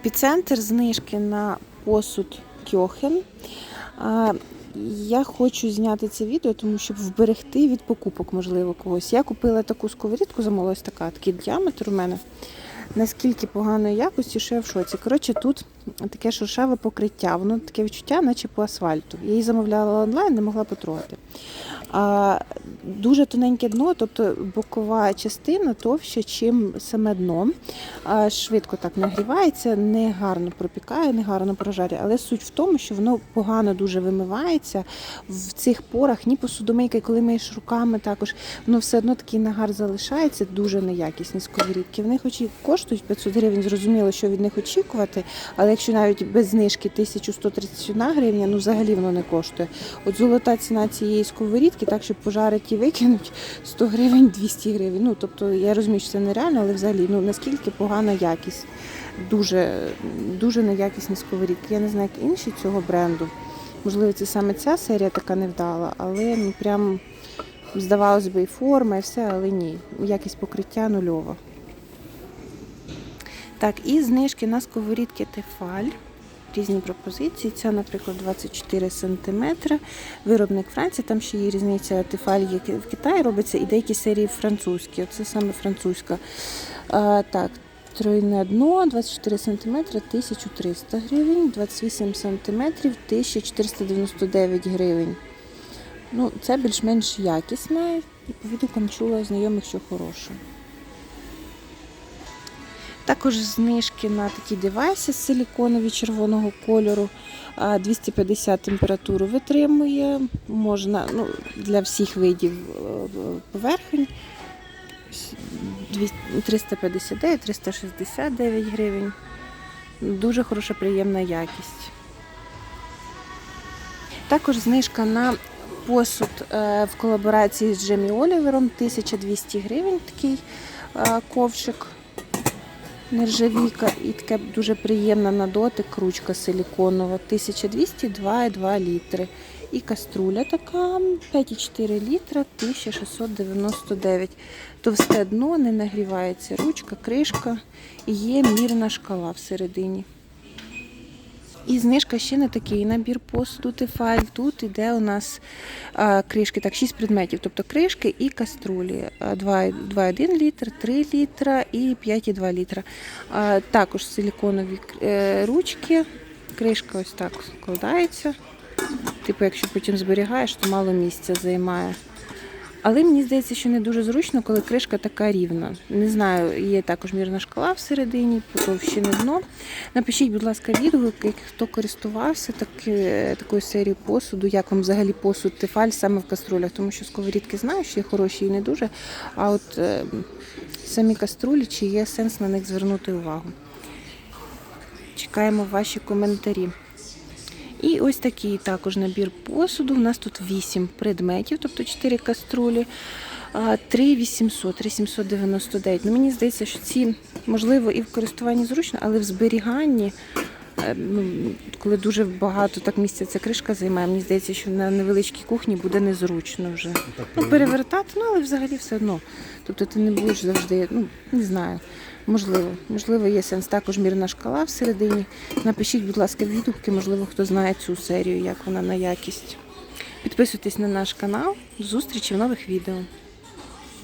Епіцентр знижки на посуд Кьохен. Я хочу зняти це відео, тому щоб вберегти від покупок, можливо, когось. Я купила таку сковорідку, замовилась така, такий діаметр у мене. Наскільки поганої якості, що я в шоці. Коротше, тут таке шершаве покриття, воно таке відчуття, наче по асфальту. Я її замовляла онлайн, не могла потрогати. Дуже тоненьке дно, тобто бокова частина товща, чим саме дно. Швидко так нагрівається, не гарно пропікає, не гарно прожарює. Але суть в тому, що воно погано дуже вимивається в цих порах, ні посудомийка, коли миєш руками також, воно все одно такий нагар залишається, дуже неякісні сковорідки. Вони хоч і коштують 500 гривень, зрозуміло, що від них очікувати, але якщо навіть без знижки 1131 гривня, ну взагалі воно не коштує. От золота ціна цієї сковорідки, так щоб пожарити і викинуть 100 гривень, 200 гривень. Ну тобто я розумію, що це нереально, але взагалі ну наскільки погана якість. Дуже дуже неякісні сковорідки. Я не знаю, як інші цього бренду. Можливо, це саме ця серія така невдала, але ну прям здавалось би і форма, і все, але ні. Якість покриття нульова. Так, і знижки на сковорідки Тефаль. Різні пропозиції. Ця, наприклад, 24 см. Виробник Франції, там ще є різниця Тефаль є в Китаї робиться, і деякі серії французькі. Це саме французька. А, так, тройне дно, 24 см, 1300 гривень, 28 см, 1499 гривень. Ну, це більш-менш якісне. По відгукам чула знайомих, що хороше. Також знижки на такі девайси силіконові червоного кольору. 250 температуру витримує. Можна ну, для всіх видів е, поверхень. 359-369 гривень. Дуже хороша, приємна якість. Також знижка на посуд е, в колаборації з Джемі Олівером 1200 гривень такий е, ковшик. Нержавійка і таке дуже приємна на дотик ручка силіконова. 1202,2 літри. І каструля така 5,4 літра, 1699. Товсте дно, не нагрівається ручка, кришка і є мірна шкала всередині. І знижка ще на такий набір посуду Тефаль. Тут іде у нас а, кришки, так, 6 предметів, тобто кришки і каструлі. 2,1 літр, 3 літра і 5,2 літра. А, також силіконові е, ручки. Кришка ось так складається. Типу, якщо потім зберігаєш, то мало місця займає. Але мені здається, що не дуже зручно, коли кришка така рівна. Не знаю, є також мірна шкала всередині, потовщене дно. Напишіть, будь ласка, відгук, як хто користувався таки, такою серією посуду, як вам взагалі посуд тефаль саме в каструлях, тому що сковорідки знаю, що є хороші і не дуже. А от е, самі каструлі, чи є сенс на них звернути увагу. Чекаємо ваші коментарі. І ось такий також набір посуду. У нас тут 8 предметів, тобто 4 каструлі, 3 800, 3 799. Ну, мені здається, що ці, можливо, і в користуванні зручно, але в зберіганні, коли дуже багато так місця ця кришка займає, мені здається, що на невеличкій кухні буде незручно вже. Ну, перевертати, ну але взагалі все одно. Тобто ти не будеш завжди, ну, не знаю. Можливо, можливо, є сенс також мірна шкала всередині. Напишіть, будь ласка, відгуки, можливо, хто знає цю серію, як вона на якість. Підписуйтесь на наш канал. До зустрічі в нових відео.